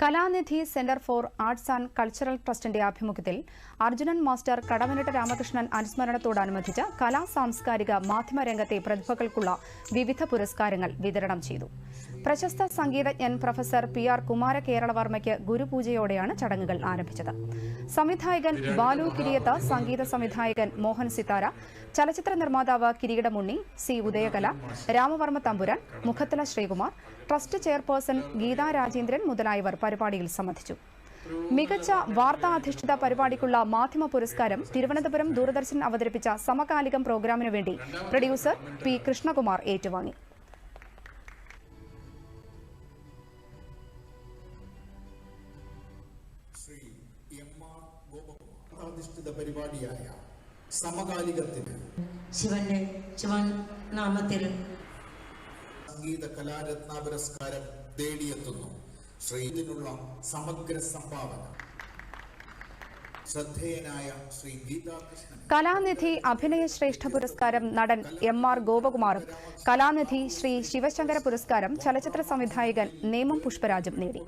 Kalanidhi centre for arts and cultural ട്രസ്റ്റിന്റെ ആഭിമുഖ്യത്തിൽ Arjunan master Kadavanitta Ramakrishnan അനുസ്മരണത്തോടനുബന്ധിച്ച് കലാ സാംസ്കാരിക മാധ്യമ രംഗത്തെ പ്രതിഭകൾക്കുള്ള വിവിധ പുരസ്കാരങ്ങൾ വിതരണം ചെയ്തു. പ്രശസ്ത സംഗീതജ്ഞൻ പ്രൊഫസർ പി ആർ കുമാര കേരളവർമ്മയ്ക്ക് ഗുരുപൂജയോടെയാണ് ചടങ്ങുകൾ ആരംഭിച്ചത്. സംവിധായകൻ ബാലു കിരിയത്ത് സംഗീത സംവിധായകൻ മോഹൻ സിതാര ചലച്ചിത്ര നിർമ്മാതാവ് കിരീടമുണ്ണി C Udayakala Ramavarma Thampuran Mukhathala Sreekumar trust chairperson Geetha Rajendran മുതലായവർ പരിപാടിയിൽ സംബന്ധിച്ചു. മികച്ച വാർത്താധിഷ്ഠിത പരിപാടിക്കുള്ള മാധ്യമ പുരസ്കാരം തിരുവനന്തപുരം ദൂരദർശൻ അവതരിപ്പിച്ച സമകാലികം പ്രോഗ്രാമിനു വേണ്ടി പ്രൊഡ്യൂസർ പി കൃഷ്ണകുമാർ ഏറ്റുവാങ്ങി. പരിപാടിയായ സമകാലികത്തിന് ശിവന്റെ ശിവൻ നാമത്തിൽ സംഗീത കലാരത്ന പുരസ്കാരം തേടിയെത്തുന്നു. ശ്രീ ഇതിനുള്ള സമഗ്ര സംഭാവന. ശ്രദ്ധേയനായ ശ്രീ ഗീതാകൃഷ്ണൻ കലാനിധി അഭിനയ ശ്രേഷ്ഠ പുരസ്കാരം നടൻ എം ആർ ഗോപകുമാറും കലാനിധി ശ്രീ ശിവശങ്കര പുരസ്കാരം ചലച്ചിത്ര സംവിധായകൻ നേമം പുഷ്പരാജും നേടി.